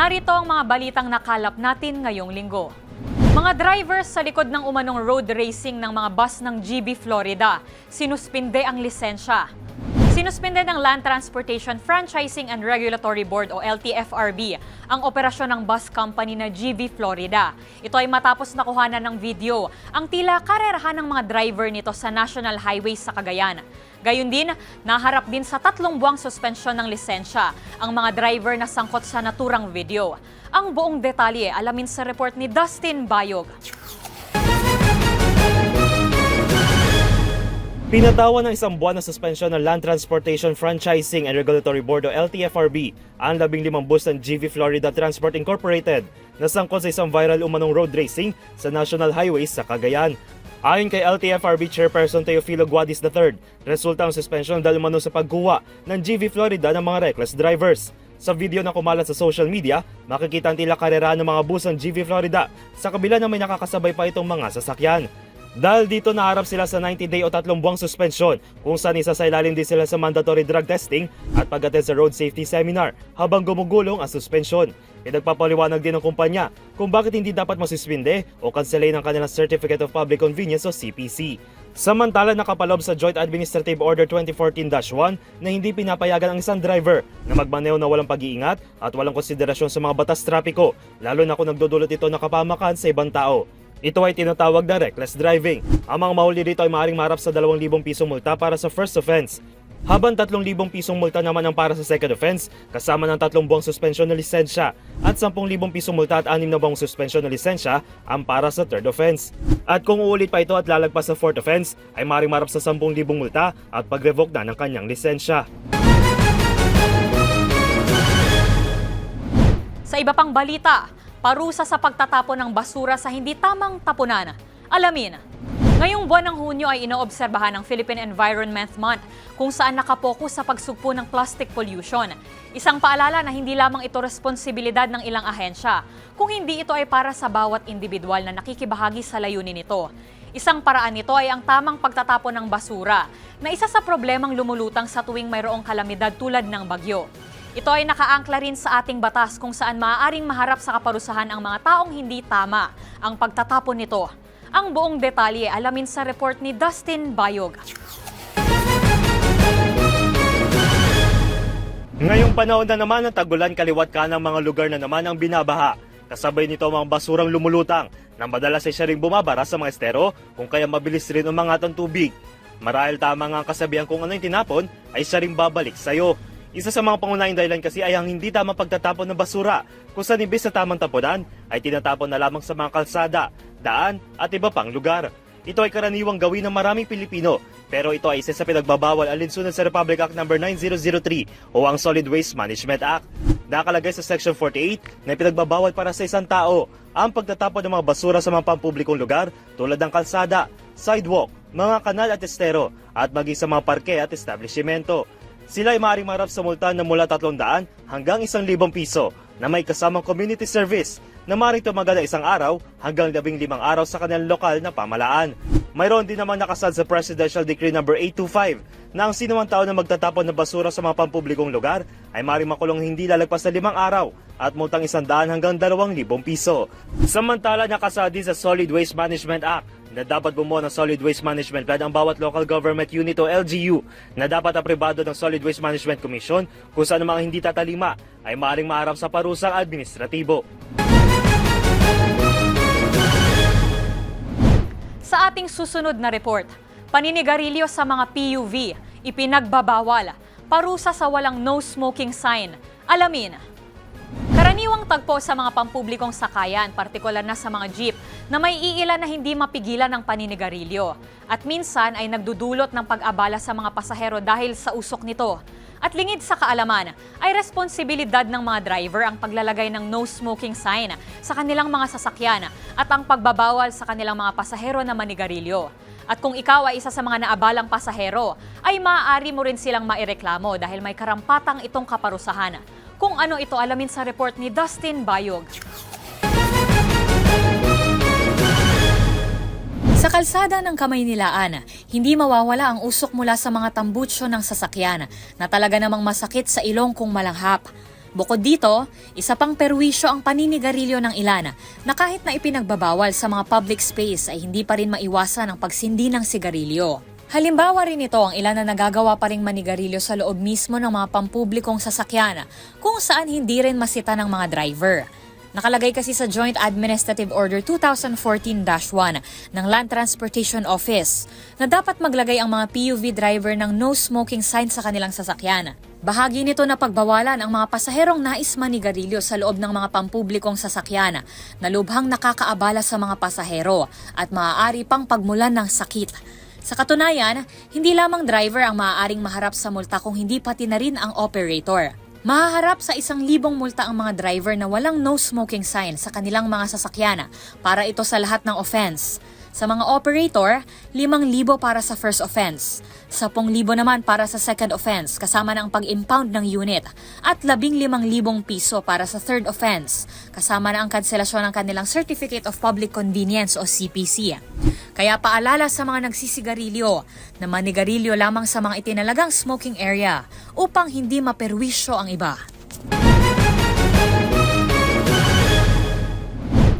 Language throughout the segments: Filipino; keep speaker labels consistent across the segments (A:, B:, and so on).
A: Narito ang mga balitang nakalap natin ngayong linggo. Mga drivers sa likod ng umanong road racing ng mga bus ng GB Florida, sinuspinde ang lisensya. Sinuspinde ng Land Transportation Franchising and Regulatory Board o LTFRB ang operasyon ng bus company na GB Florida. Ito ay matapos nakuhanan ng video ang tila karerahan ng mga driver nito sa National Highway sa Cagayan. Gayun din, naharap din sa tatlong buwang suspensyon ng lisensya ang mga driver na sangkot sa naturang video. Ang buong detalye alamin sa report ni Dustin Bayog.
B: Pinatawan ng isang buwan na suspensyon ng Land Transportation Franchising and Regulatory Board o LTFRB ang labing limang bus ng GV Florida Transport Incorporated na sangkot sa isang viral umanong road racing sa National Highways sa Cagayan. Ayon kay LTFRB Chairperson Teofilo Guadis III, resulta ang suspensyon dahil umano sa pagkuha ng GV Florida ng mga reckless drivers. Sa video na kumalat sa social media, makikita ang tila karera ng mga bus ng GV Florida sa kabila na may nakakasabay pa itong mga sasakyan. Dahil dito naharap sila sa 90-day o tatlong buwang suspensyon kung saan isa sa ilalim din sila sa mandatory drug testing at pag-attend sa road safety seminar habang gumugulong ang suspensyon. Pinagpapaliwanag din ng kumpanya kung bakit hindi dapat masuspinde o kanselayin ang kanilang Certificate of Public Convenience o CPC. Samantala nakapalob sa Joint Administrative Order 2014-1 na hindi pinapayagan ang isang driver na magmaneho na walang pag-iingat at walang konsiderasyon sa mga batas trapiko, lalo na kung nagdudulot ito ng kapamakan sa ibang tao. Ito ay tinatawag na reckless driving. Ang mga mahuli dito ay maaaring marap sa 2,000 pisong multa para sa first offense. Habang 3,000 pisong multa naman ang para sa second offense, kasama ng tatlong buwang suspensyon ng lisensya. At 10,000 pisong multa at 6 na buwang suspensyon ng lisensya ang para sa third offense. At kung uulit pa ito at lalagpas sa fourth offense, ay maaaring marap sa 10,000 multa at pag-revoke na ng kanyang lisensya.
A: Sa iba pang balita, parusa sa pagtatapon ng basura sa hindi tamang tapunan. Alamin, ngayong buwan ng Hunyo ay inoobserbahan ng Philippine Environment Month kung saan nakapokus sa pagsugpo ng plastic pollution. Isang paalala na hindi lamang ito responsibilidad ng ilang ahensya, kung hindi ito ay para sa bawat individual na nakikibahagi sa layunin nito. Isang paraan nito ay ang tamang pagtatapon ng basura, na isa sa problemang lumulutang sa tuwing mayroong kalamidad tulad ng bagyo. Ito ay nakaangkla rin sa ating batas kung saan maaaring maharap sa kaparusahan ang mga taong hindi tama ang pagtatapon nito. Ang buong detalye alamin sa report ni Dustin Bayog.
B: Ngayong panahon na naman ng tagulan kaliwat ka ng mga lugar na naman ang binabaha. Kasabay nito ang mga basurang lumulutang na madalas ay siya ring bumabara sa mga estero kung kaya mabilis rin umangat ang tubig. Marahil tama nga ang kasabihan kung ano yung tinapon ay siya ring babalik sa'yo. Isa sa mga pangunahing dahilan kasi ay ang hindi tamang pagtatapon ng basura kung saan imbis sa tamang tapunan ay tinatapon na lamang sa mga kalsada, daan at iba pang lugar. Ito ay karaniwang gawin ng maraming Pilipino pero ito ay isa sa pinagbabawal alinsunod sa Republic Act No. 9003 o ang Solid Waste Management Act. Nakalagay sa Section 48 na pinagbabawal para sa isang tao ang pagtatapon ng mga basura sa mga pampublikong lugar tulad ng kalsada, sidewalk, mga kanal at estero at maging sa mga parke at establishmento. Sila ay maaaring marap sa multa na mula 300 hanggang 1,000 piso na may kasamang community service na maaaring tumagal ng isang araw hanggang 15 araw sa kanilang lokal na pamalaan. Mayroon din naman nakasad sa Presidential Decree No. 825 na ang sinumang tao na magtatapon ng basura sa mga pampublikong lugar ay maaaring makulong hindi lalagpas sa limang araw at multang 100 hanggang 2,000 piso. Samantala nakasad din sa Solid Waste Management Act na dapat bumuo ng Solid Waste Management Plan ang bawat local government unit o LGU na dapat aprobado ng Solid Waste Management Commission kung saan mga hindi tatalima ay maaaring maharap sa parusang administratibo.
A: Sa ating susunod na report, paninigarilyo sa mga PUV, ipinagbabawal, parusa sa walang no smoking sign. Alamin, Karaniwang tagpo sa mga pampublikong sakayan, partikular na sa mga jeep, na may iilan na hindi mapigilan ng paninigarilyo at minsan ay nagdudulot ng pag-abala sa mga pasahero dahil sa usok nito. At lingid sa kaalaman, ay responsibilidad ng mga driver ang paglalagay ng no smoking sign sa kanilang mga sasakyan at ang pagbabawal sa kanilang mga pasahero na manigarilyo. At kung ikaw ay isa sa mga naabalang pasahero, ay maaari mo rin silang maireklamo dahil may karampatang itong kaparusahan. Kung ano ito alamin sa report ni Dustin Bayog. Sa kalsada ng Kamaynilaan, hindi mawawala ang usok mula sa mga tambutsyo ng sasakyan na talaga namang masakit sa ilong kung malanghap. Bukod dito, isa pang perwisyo ang paninigarilyo ng ilan na kahit na ipinagbabawal sa mga public space ay hindi pa rin maiwasan ang pagsindi ng sigarilyo. Halimbawa rin ito ang ilan na nagagawa pa ring manigarilyo sa loob mismo ng mga pampublikong sasakyan kung saan hindi rin masita ng mga driver. Nakalagay kasi sa Joint Administrative Order 2014-1 ng Land Transportation Office na dapat maglagay ang mga PUV driver ng no smoking sign sa kanilang sasakyan. Bahagi nito na pagbawalan ang mga pasaherong nais manigarilyo sa loob ng mga pampublikong sasakyan na lubhang nakakaabala sa mga pasahero at maaari pang pagmulan ng sakit. Sa katunayan, hindi lamang driver ang maaaring maharap sa multa kung hindi pati na rin ang operator. Mahaharap sa isang libong multa ang mga driver na walang no smoking sign sa kanilang mga sasakyan para ito sa lahat ng offense. Sa mga operator, 5,000 para sa first offense, 10,000 naman para sa second offense kasama ang pag-impound ng unit at 15,000 piso para sa third offense kasama na ang kanselasyon ng kanilang Certificate of Public Convenience o CPC. Kaya paalala sa mga nagsisigarilyo na manigarilyo lamang sa mga itinalagang smoking area upang hindi maperwisyo ang iba.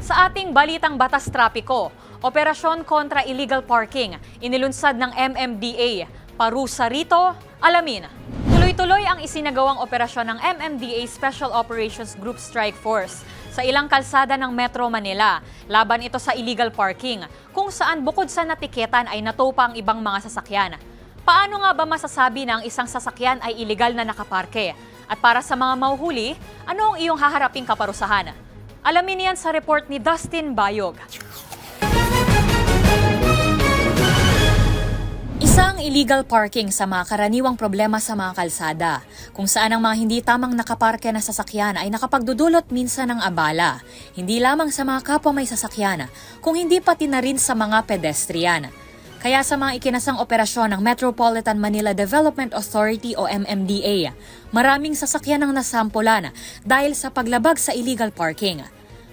A: Sa ating balitang batas trapiko, operasyon kontra illegal parking, inilunsad ng MMDA. Parusa rito, alamin. Tuloy-tuloy ang isinagawang operasyon ng MMDA Special Operations Group Strike Force sa ilang kalsada ng Metro Manila. Laban ito sa illegal parking, kung saan bukod sa natiketan ay natopa ang ibang mga sasakyan. Paano nga ba masasabi ang isang sasakyan ay illegal na nakaparke? At para sa mga mauhuli, ano ang iyong haharaping kaparusahan? Alamin niyan sa report ni Dustin Bayog. Isang illegal parking sa mga karaniwang problema sa mga kalsada, kung saan ang mga hindi tamang nakaparke na sasakyan ay nakapagdudulot minsan ng abala, hindi lamang sa mga kapwa may sasakyan, kung hindi pati na rin sa mga pedestrian. Kaya sa mga ikinasang operasyon ng Metropolitan Manila Development Authority o MMDA, maraming sasakyan ang nasampulan dahil sa paglabag sa illegal parking.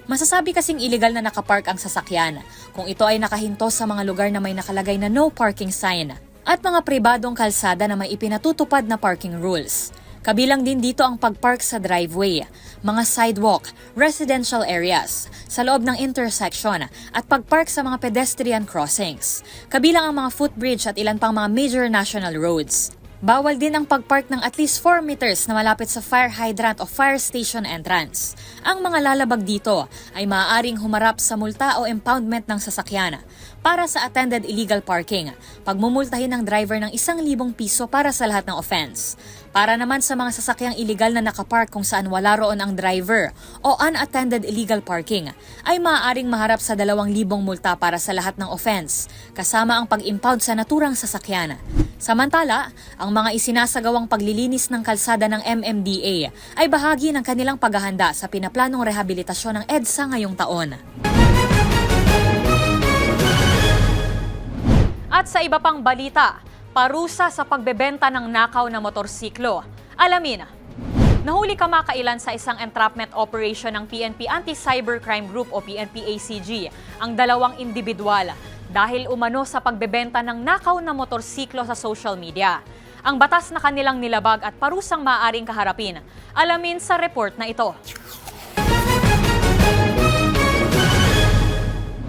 A: Masasabi kasing illegal na nakapark ang sasakyan kung ito ay nakahinto sa mga lugar na may nakalagay na no parking sign at mga pribadong kalsada na may ipinatutupad na parking rules. Kabilang din dito ang pagpark sa driveway, mga sidewalk, residential areas, sa loob ng intersection at pagpark sa mga pedestrian crossings. Kabilang ang mga footbridge at ilan pang mga major national roads. Bawal din ang pagpark ng at least 4 meters na malapit sa fire hydrant o fire station entrance. Ang mga lalabag dito ay maaaring humarap sa multa o impoundment ng sasakyan. Para sa attended illegal parking, pagmumultahin ng driver ng 1,000 piso para sa lahat ng offense. Para naman sa mga sasakyang illegal na nakapark kung saan wala roon ang driver o unattended illegal parking, ay maaaring maharap sa 2,000 multa para sa lahat ng offense, kasama ang pag-impound sa naturang sasakyan. Samantala, ang mga isinasagawang paglilinis ng kalsada ng MMDA ay bahagi ng kanilang paghahanda sa pinaplanong rehabilitasyon ng EDSA ngayong taon. At sa iba pang balita, parusa sa pagbebenta ng nakaw na motorsiklo. Alamin, nahuli kamakailan sa isang entrapment operation ng PNP Anti-Cybercrime Group o PNP-ACG ang dalawang individual dahil umano sa pagbebenta ng nakaw na motorsiklo sa social media. Ang batas na kanilang nilabag at parusang maaaring kaharapin. Alamin sa report na ito.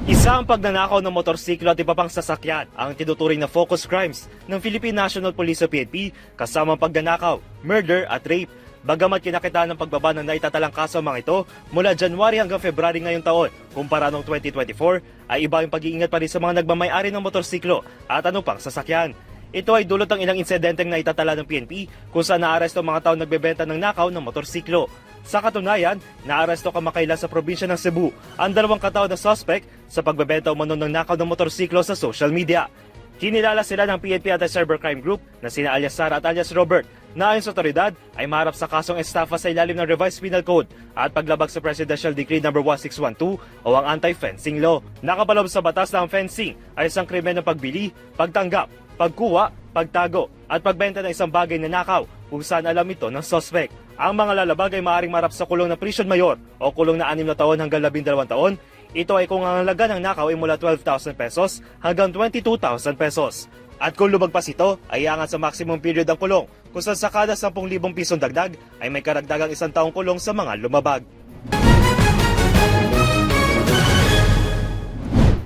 B: Isa ang pagnanakaw ng motorsiklo at iba pang sasakyan ang tinuturing na focus crimes ng Philippine National Police o PNP kasama ang pagnanakaw, murder at rape. Bagamat kinakitaan ng pagbaba ng naitatalang kaso ang mga ito mula January hanggang February ngayong taon, kumpara noong 2024, ay iba yung pag-iingat pa rin sa mga nagmamayari ng motorsiklo at ano pang sasakyan. Ito ay dulot ng ilang insidenteng na itatala ng PNP kung saan naaresto ang mga tao nagbebenta ng nakaw ng motorsiklo. Sa katunayan, naaresto kamakailan sa probinsya ng Cebu ang dalawang katao na suspect sa pagbebenta umano ng nakaw ng motorsiklo sa social media. Kinilala sila ng PNP Anti-Cybercrime Group na sina alias Sara at alias Robert na ayon sa otoridad ay maharap sa kasong estafa sa ilalim ng Revised Penal Code at paglabag sa Presidential Decree No. 1612 o ang Anti-Fencing Law. Nakapaloob sa batas na ang fencing ay isang krimen ng pagbili, pagtanggap, pagkuha, pagtago at pagbenta ng isang bagay na nakaw kung saan alam ito ng suspect. Ang mga lalabag ay maaaring marap sa kulong na prison mayor o kulong na 6 na taon hanggang 12 taon ito ay kung ang halaga ng nakaw ay mula 12,000 pesos hanggang 22,000 pesos. At kung lumagpas ito, ay iangat sa maximum period ang kulong, kung sa kada 10,000 pisong dagdag ay may karagdagang isang taong kulong sa mga lumabag.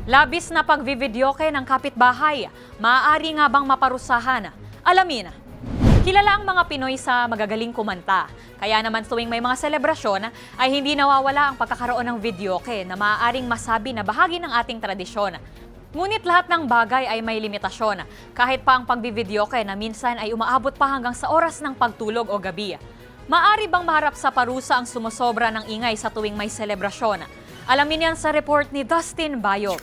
A: Labis na pagvividyoke ng kapitbahay, maaari nga bang maparusahan? Alamin. Kilala ang mga Pinoy sa magagaling kumanta. Kaya naman tuwing may mga selebrasyon ay hindi nawawala ang pagkakaroon ng videoke na maaaring masabi na bahagi ng ating tradisyon. Ngunit lahat ng bagay ay may limitasyon. Kahit pa ang pagbivideoke na minsan ay umaabot pa hanggang sa oras ng pagtulog o gabi. Maari bang maharap sa parusa ang sumusobra ng ingay sa tuwing may selebrasyon? Alamin yan sa report ni Dustin Bayo.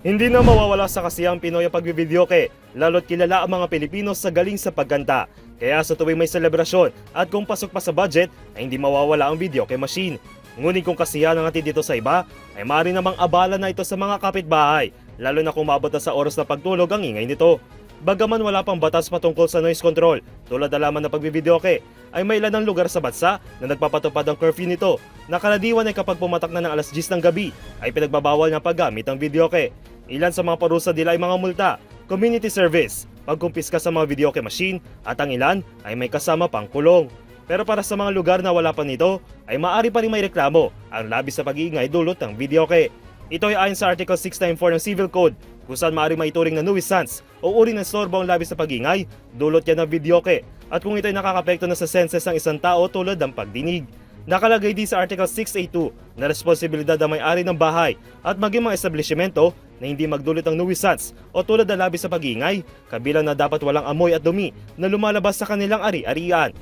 B: Hindi na mawawala sa kasiyang Pinoy ang pagbibideoke, lalo't kilala ang mga Pilipino sa galing sa pagganta. Kaya sa tuwing may selebrasyon at kung pasok pa sa budget, ay hindi mawawala ang videoke machine. Ngunit kung kasiyahan ang atin dito sa iba, ay maaari namang abala na ito sa mga kapitbahay, lalo na kung mabot na sa oras na pagtulog ang ingay nito. Bagaman wala pang batas patungkol sa noise control, tulad na lamang ng pagbibideoke, ay may ilan ng lugar sa bansa na nagpapatupad ng curfew nito. Nakaladiwan ay kapag pumatak na ng alas 10 ng gabi, ay pinagbabawal ng paggamit ng videoke. Ilan sa mga parusa nila ay mga multa, community service, pagkumpiska sa mga videoke machine, at ang ilan ay may kasama pang kulong. Pero para sa mga lugar na wala pa nito, ay maaari pa rin may reklamo ang labis sa pag-iingay dulot ng videoke. Ito ay ayon sa Article 694 ng Civil Code kung saan maaari maituring na nuisance o uri ng sorbo ang labis sa pag-ingay, dulot yan ng videoke at kung ito ay nakakapekto na sa senses ng isang tao tulad ng pagdinig. Nakalagay din sa Article 682 na responsibilidad ng may-ari ng bahay at maging mga establishmento na hindi magdulot ng nuisance o tulad ng labis sa pag-ingay, kabilang na dapat walang amoy at dumi na lumalabas sa kanilang ari-arian.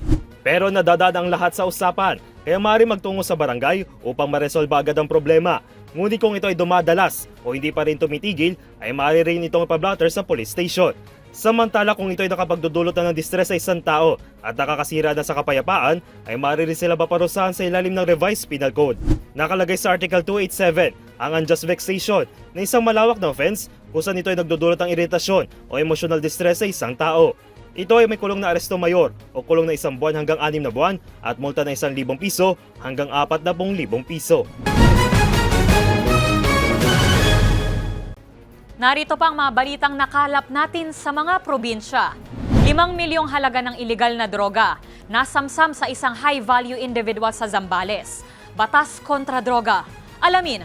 B: Pero nadadaan ang lahat sa usapan, kaya maaari magtungo sa barangay upang maresolba agad ang problema. Ngunit kung ito ay dumadalas o hindi pa rin tumitigil, ay maaari rin itong ipablatter sa police station. Samantala kung ito ay nakapagdudulot na ng distress sa isang tao at nakakasira na sa kapayapaan, ay maaari rin sila paparusahan sa ilalim ng revised penal code. Nakalagay sa Article 287 ang unjust vexation na isang malawak na offense kung saan ito ay nagdudulot ng iritasyon o emotional distress sa isang tao. Ito ay may kulong na aresto mayor o kulong na isang buwan hanggang anim na buwan at multa na isang libong piso hanggang apat na libong piso.
A: Narito pa ang mga balitang nakalap natin sa mga probinsya. Limang milyong halaga ng iligal na droga, nasamsam sa isang high-value individual sa Zambales. Batas kontra droga. Alamin,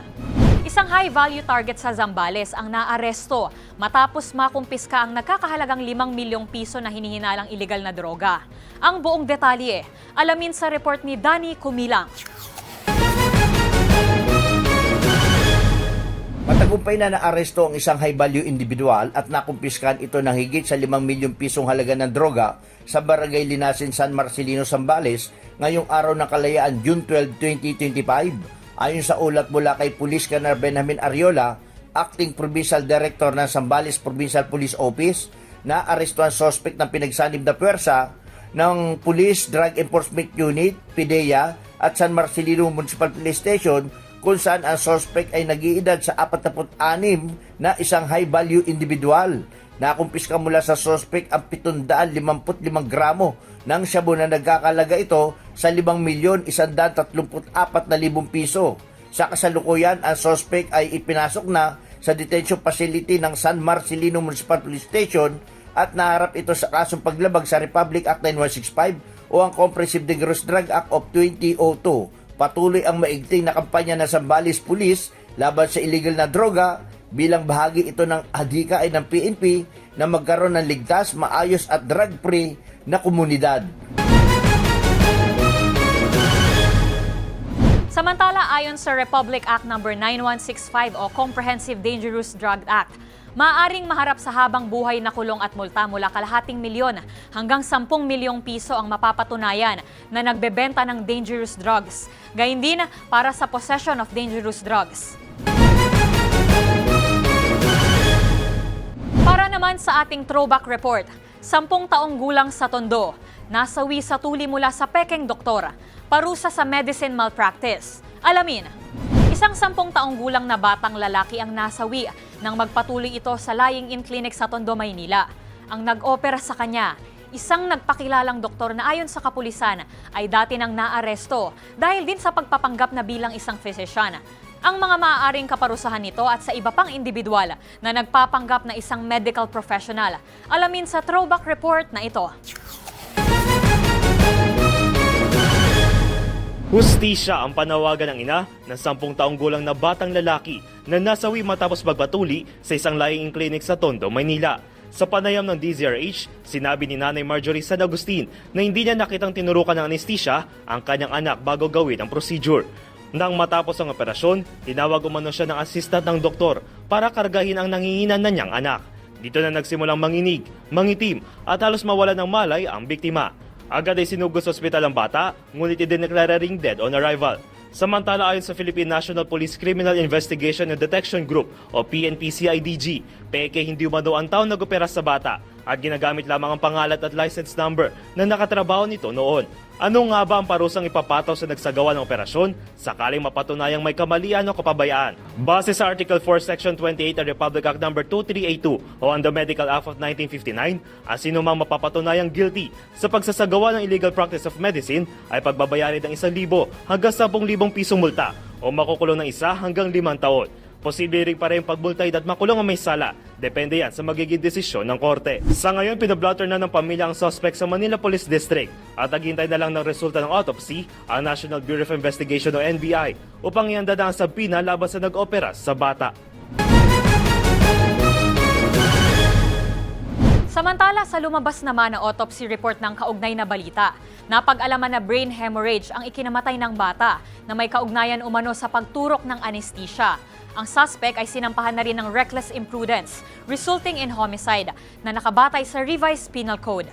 A: isang high-value target sa Zambales ang naaresto matapos makumpiska ang nagkakahalagang limang milyong piso na hinihinalang iligal na droga. Ang buong detalye, alamin sa report ni Danny Kumilang.
C: Matagumpay na naaresto ang isang high-value individual at nakumpiskan ito ng higit sa 5 milyong pisong halaga ng droga sa Barangay Linasin, San Marcelino, Zambales ngayong araw ng kalayaan June 12, 2025. Ayon sa ulat mula kay Police Colonel Benjamin Ariola, Acting Provincial Director ng Zambales Provincial Police Office, na aresto ang sospek ng pinagsanib na pwersa ng Police Drug Enforcement Unit, PIDEA, at San Marcelino Municipal Police Station kung saan ang suspect ay nag-iedad sa 46 na isang high-value individual. Nakumpiska mula sa suspect ang 755 gramo ng shabu na nagkakalaga ito sa 5,134,000 piso. Sa kasalukuyan, ang suspect ay ipinasok na sa detention facility ng San Marcelino Municipal Police Station at naharap ito sa kasong paglabag sa Republic Act 9165 o ang Comprehensive Dangerous Drug Act of 2002 patuloy ang maigting na kampanya ng Zambales Police laban sa illegal na droga bilang bahagi ito ng adhikain ng PNP na magkaroon ng ligtas, maayos at drug-free na komunidad.
A: Samantala, ayon sa Republic Act No. 9165 o Comprehensive Dangerous Drug Act, maaaring maharap sa habang buhay na kulong at multa mula kalahating milyon hanggang 10 milyong piso ang mapapatunayan na nagbebenta ng dangerous drugs. Gayun din para sa possession of dangerous drugs. Para naman sa ating throwback report, sampung taong gulang sa Tondo, nasawi sa tuli mula sa pekeng doktora, parusa sa medicine malpractice. Alamin, isang sampung taong gulang na batang lalaki ang nasawi nang magpatuloy ito sa lying-in clinic sa Tondo, Maynila. Ang nag-opera sa kanya, isang nagpakilalang doktor na ayon sa kapulisan ay dati nang naaresto dahil din sa pagpapanggap na bilang isang physician. Ang mga maaaring kaparusahan nito at sa iba pang individual na nagpapanggap na isang medical professional. Alamin sa throwback report na ito.
B: Hustisya ang panawagan ng ina ng sampung taong gulang na batang lalaki na nasawi matapos magpatuli sa isang lying-in clinic sa Tondo, Maynila. Sa panayam ng DZRH, sinabi ni Nanay Marjorie San Agustin na hindi niya nakitang tinurukan ng anesthesia ang kanyang anak bago gawin ang procedure. Nang matapos ang operasyon, tinawag umano siya ng assistant ng doktor para kargahin ang nanginginan na niyang anak. Dito na nagsimulang manginig, mangitim at halos mawala ng malay ang biktima. Agad ay sinugod sa ospital ang bata, ngunit idineklara ring dead on arrival. Samantala ayon sa Philippine National Police Criminal Investigation and Detection Group o PNP-CIDG, peke hindi umano ang taon nag-opera sa bata at ginagamit lamang ang pangalan at license number na nakatrabaho nito noon. Ano nga ba ang parusang ipapataw sa nagsagawa ng operasyon sakaling mapatunayang may kamalian o kapabayaan? Base sa Article 4 Section 28 ng Republic Act No. 2382 o ang The Medical Act of 1959, ang sino mang mapapatunayang guilty sa pagsasagawa ng illegal practice of medicine ay pagbabayarin ng 1,000 hanggang 10,000 pisong multa o makukulong ng isa hanggang 5 taon. Posible rin pa rin pagbultay at makulong ang may sala. Depende yan sa magiging desisyon ng korte. Sa ngayon, pinablotter na ng pamilya ang suspect sa Manila Police District at naghintay na lang ng resulta ng autopsy ang National Bureau of Investigation o NBI upang ianda na ang sabina laban sa nag-opera sa bata.
A: Samantala sa lumabas naman na autopsy report ng kaugnay na balita, napag-alaman na brain hemorrhage ang ikinamatay ng bata na may kaugnayan umano sa pagturok ng anesthesia. Ang suspect ay sinampahan na rin ng reckless imprudence, resulting in homicide na nakabatay sa revised penal code.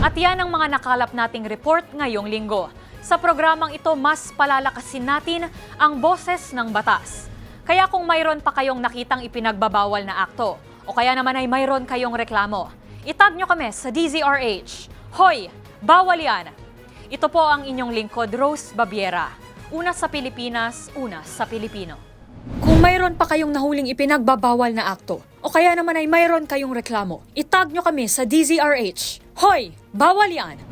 A: At yan ang mga nakalap nating report ngayong linggo. Sa programang ito, mas palalakasin natin ang boses ng batas. Kaya kung mayroon pa kayong nakitang ipinagbabawal na akto, o kaya naman ay mayroon kayong reklamo, itag nyo kami sa DZRH. Hoy, bawal yan! Ito po ang inyong lingkod, Rose Babiera. Una sa Pilipinas, una sa Pilipino. Kung mayroon pa kayong nahuling ipinagbabawal na akto, o kaya naman ay mayroon kayong reklamo, itag nyo kami sa DZRH. Hoy, bawal yan!